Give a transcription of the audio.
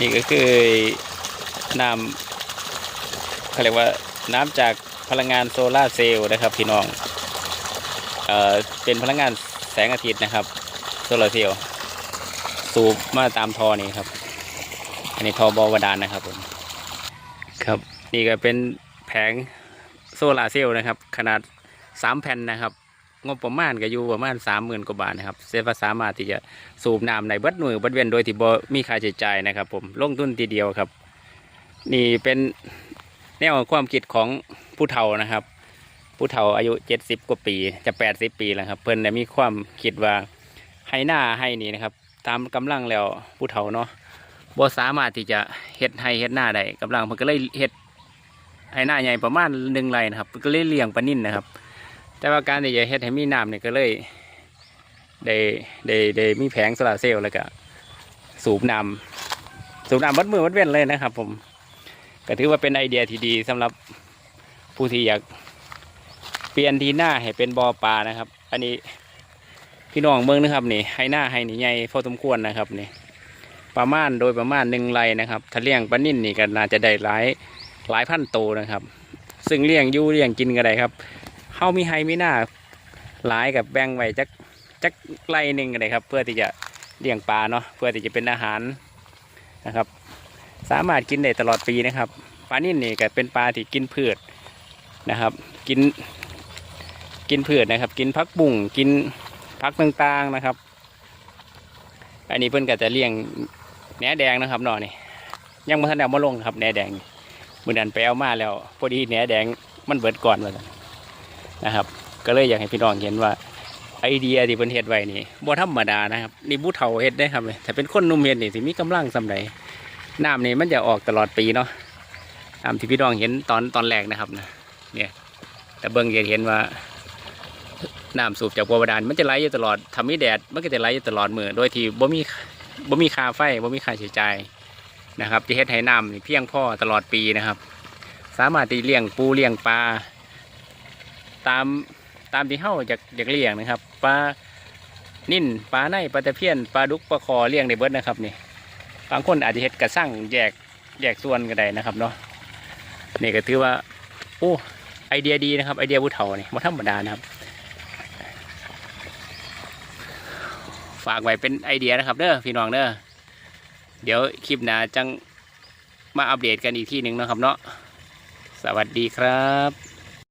นี่ก็คือน้ำเขาเรียกว่าน้ำจากพลังงานโซลาร์เซลล์นะครับพี่น้องเอ่อเป็นพลังงานแสงอาทิตย์นะครับโซลาร์เซลล์สูบมาตามท่อนี้ครับ อันนี้ท่อบาวดานนะครับผมครับนี่ก็เป็นแผงโซลาร์เซลล์นะครับ ขนาด 3 แผ่นนะครับ งบประมาณก็อยู่ประมาณสามหมื่นกว่าบาทนะครับเซฟสามารถที่จะสูบน้ำในบัดหน่วยบัดเวียนโดยที่บ่มีค่าใช้จ่ายนะครับ ผมลงทุนทีเดียวครับ นี่เป็นแนวความคิดของผู้เฒ่านะครับ ผู้เฒ่าอายุเจ็ดสิบกว่าปีจะแปดสิบปีแล้วครับ เพิ่นได้มีความคิดว่าให้หน้าให้นี่นะครับ ตามกำลังแล้วผู้เฒ่าเนาะบ่สามารถที่จะเฮ็ดให้เฮ็ดหน้าได้กำลังเพิ่นก็เลยเฮ็ดให้หน้าใหญ่ประมาณหนึ่งไร่นะครับเพิ่นก็เลยเลี้ยงปลานิ่นนะครับ แต่ว่าการที่จะเฮ็ดให้มีน้ำเนี่ยก็เลยได้ได้ได้มีแผงโซลาเซลล์แล้วก็สูบน้ำสูบน้ำวัดมือวัดเว้นเลยนะครับ ผมก็ถือว่าเป็นไอเดียที่ดีสำหรับผู้ที่อยากเปลี่ยนทีหน้าให้เป็นบ่อปลานะครับ อันนี้พี่น้องเมืองนะครับนี่ให้หน้าให้นี่ใหญ่พอสมควรนะครับนี่ประมาณโดยประมาณหนึ่งไรนะครับถ้าเลี้ยงปลานิ่นนี่ก็น่าจะได้หลายหลายพันโตวนะครับ ซึ่งเลี้ยงอยู่เลี้ยงกินก็ได้ครับ เฮามีไฮมีหน้าหลายกับแบ่งไว้จักจักไร่หนึ่งเลยครับ เพื่อที่จะเลี้ยงปลาเนาะเพื่อที่จะเป็นอาหารนะครับ สามารถกินได้ตลอดปีนะครับปลานิ่นนี่ก็เป็นปลาที่กินพืชนะครับ กินกินพืชนะครับ กินพักบุ่งกินพักต่างๆนะครับ อันนี้เพิ่อนก็จะเลี้ยงแหนแดงนะครับนาะนี่ยังไม่ทันเอามาลงครับแหนแดงมือดันไปเอามาแล้ว พอดีแหนแดงมันเบิดก่อนมา นะครับ ก็เลยอยากให้พี่น้องเห็นว่าไอเดียที่เพิ่นเฮ็ดไว้นี่บ่ธรรมดานะครับนี่ผู้เฒ่าเฮ็ดได้ครับถ้าเป็นคนนุ่มเฮ็ดนี่สิมีกำลังสำใดน้ำนี่มันจะออกตลอดปีเนาะตามที่พี่น้องเห็นตอนตอนแรกนะครับนะเนี่ยแต่เบิ่งจะเห็นว่าน้ำสูบจากบัวบาดาลมันจะไหลอยู่ตลอดทำให้แดดมันก็จะไหลอยู่ตลอดมือโดยที่บ่มีบ่มีค่าไฟบ่มีค่าใช้จ่ายนะครับจะเฮ็ดให้น้ำนี่เพียงพอตลอดปีนะครับ สามารถที่เลี้ยงปูเลี้ยงปลา ตามตามที่เฮาอยากอยากเลี้ยงนะครับปลานิ่นปลาในปลาตะเพียนปลาดุกปลาคอเลี้ยงในเบิร์ดนะครับนี่บางคนอาจจะเฮ็ดกระสั่งแยกแยกส่วนก็ได้นะครับเนาะนี่ก็ถือว่าโอ้ไอเดียดีนะครับไอเดียผู้เฒ่านี่ไม่ธรรมดานะครับ ฝากไว้เป็นไอเดียนะครับเด้อพี่น้องเด้อเดี๋ยวคลิปหน้าจังมาอัปเดตกันอีกที่หนึ่งนะครับเนาะสวัสดีครับ